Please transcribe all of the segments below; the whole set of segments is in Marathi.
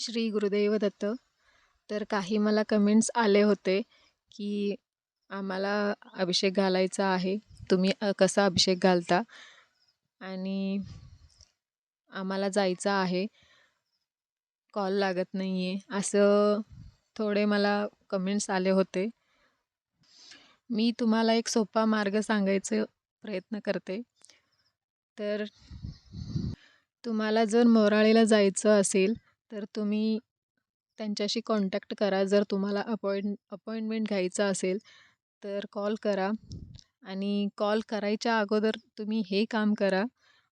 श्री गुरुदेव दत्त. तर काही मला कमेंट्स आले होते की आम्हाला अभिषेक घालायचा आहे. तुम्ही कसा अभिषेक घालता? आणि आम्हाला जायचं आहे. कॉल लागत नाही आहे असं थोडे मला कमेंट्स आले होते. मी तुम्हाला एक सोपा मार्ग सांगायचा प्रयत्न करते. तर तुम्हाला जर मोराळेला जायचं असेल तर तुम्ही त्यांच्याशी कॉन्टॅक्ट करा. जर तुम्हाला अपॉइंट अपॉइंटमेंट घ्यायचा असेल तर कॉल करा. आणि कॉल करायच्या अगोदर तुम्ही हे काम करा.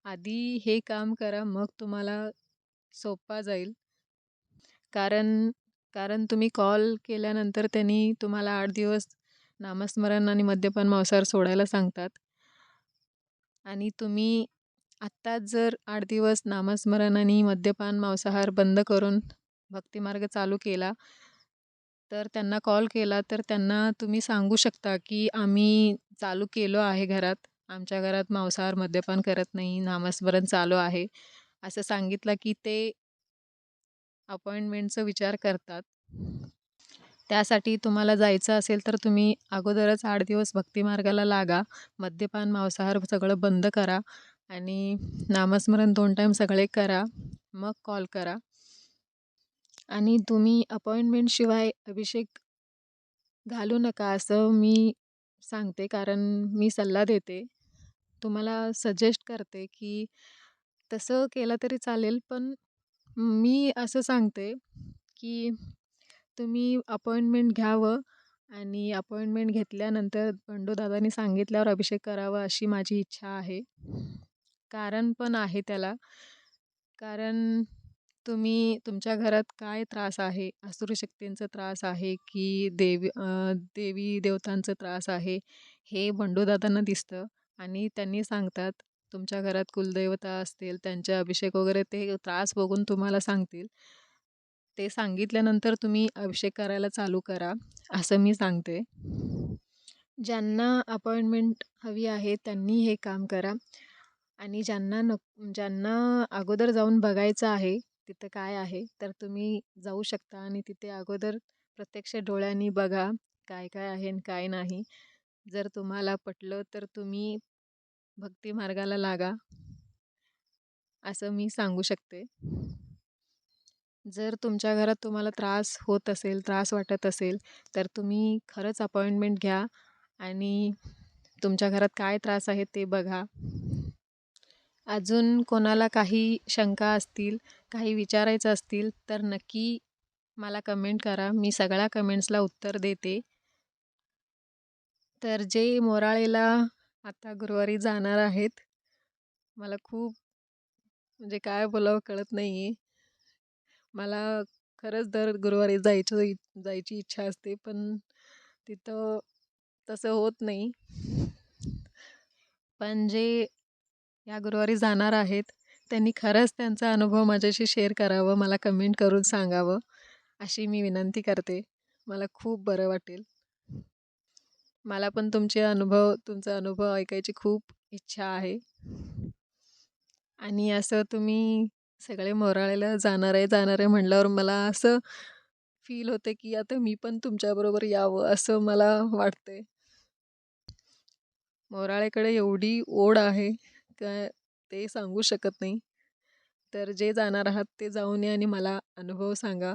आधी हे काम करा मग तुम्हाला सोपा जाईल. कारण कारण तुम्ही कॉल केल्यानंतर त्यांनी तुम्हाला आठ दिवस नामस्मरण आणि मद्यपान मांसाहार सोडायला सांगतात. आणि तुम्ही आत्ताच जर आठ दिवस नामस्मरण आणि मद्यपान मांसाहार बंद करून भक्तिमार्ग चालू केला तर त्यांना कॉल केला तर त्यांना तुम्ही सांगू शकता की आम्ही चालू केलो आहे घरात. आमच्या घरात मांसाहार मद्यपान करत नाही नामस्मरण चालू आहे. असं सांगितलं की ते अपॉइंटमेंटचा विचार करतात. त्यासाठी तुम्हाला जायचं असेल तर तुम्ही अगोदरच आठ दिवस भक्तिमार्गाला लागा. मद्यपान मांसाहार सगळं बंद करा. आणि नामस्मरण दोन टाईम सगळे करा मग कॉल करा. आणि तुम्ही अपॉइंटमेंटशिवाय अभिषेक घालू नका असं मी सांगते कारण मी सल्ला देते. तुम्हाला सजेस्ट करते की तसं केलं तरी चालेल पण मी असं सांगते की तुम्ही अपॉइंटमेंट घ्यावं आणि अपॉइंटमेंट घेतल्यानंतर बंडूदादांनी सांगितल्यावर अभिषेक करावा अशी माझी इच्छा आहे. कारण पण आहे त्याला. कारण तुम्ही तुमच्या घरात काय त्रास आहे? शक्तींचा त्रास आहे की देवी देवी देवतांचा त्रास आहे? हे बंडूदादांना दिसतं आणि त्यांनी सांगतात तुमच्या घरात कुलदैवता असतील त्यांचे अभिषेक वगैरे ते त्रास बघून तुम्हाला सांगतील. ते सांगितल्यानंतर तुम्ही अभिषेक करायला चालू करा असं मी सांगते. ज्यांना अपॉइंटमेंट हवी आहे त्यांनी हे काम करा. आणि ज्यांना नक ज्यांना अगोदर जाऊन बघायचं आहे तिथं काय आहे तर तुम्ही जाऊ शकता आणि तिथे अगोदर प्रत्यक्ष डोळ्यांनी बघा काय काय आहे आणि काय नाही. जर तुम्हाला पटलं तर तुम्ही भक्ती मार्गाला लागा असं मी सांगू शकते. जर तुमच्या घरात तुम्हाला त्रास होत असेल त्रास वाटत असेल तर तुम्ही खरंच अपॉइंटमेंट घ्या आणि तुमच्या घरात काय त्रास आहे ते बघा. अजून कोणाला काही शंका असतील काही विचारायचं असतील तर नक्की मला कमेंट करा. मी सगळ्या कमेंट्सला उत्तर देते. तर जे मोराळेला आता गुरुवारी जाणार आहेत मला खूप म्हणजे काय बोलावं कळत नाही आहे मला खरंच दर गुरुवारी जायचं जायची इच्छा असते पण तिथं तसं होत नाही. पण जे या गुरुवारी जाणार आहेत. त्यांनी खरंच त्यांचा अनुभव माझ्याशी शेअर करावं मला कमेंट करून सांगावं अशी मी विनंती करते. मला खूप बरं वाटेल. मला पण तुमचे अनुभव तुमचा अनुभव ऐकायची खूप इच्छा आहे. आणि असं तुम्ही सगळे मोराळेला जाणार आहे जाणार आहे म्हटल्यावर मला असं फील होते की आता मी पण तुमच्याबरोबर यावं असं मला वाटते मोराळेकडे एवढी ओढ आहे. काय ते सांगू शकत नाही. तर जे जाणार आहात ते जाऊन या आणि मला अनुभव सांगा.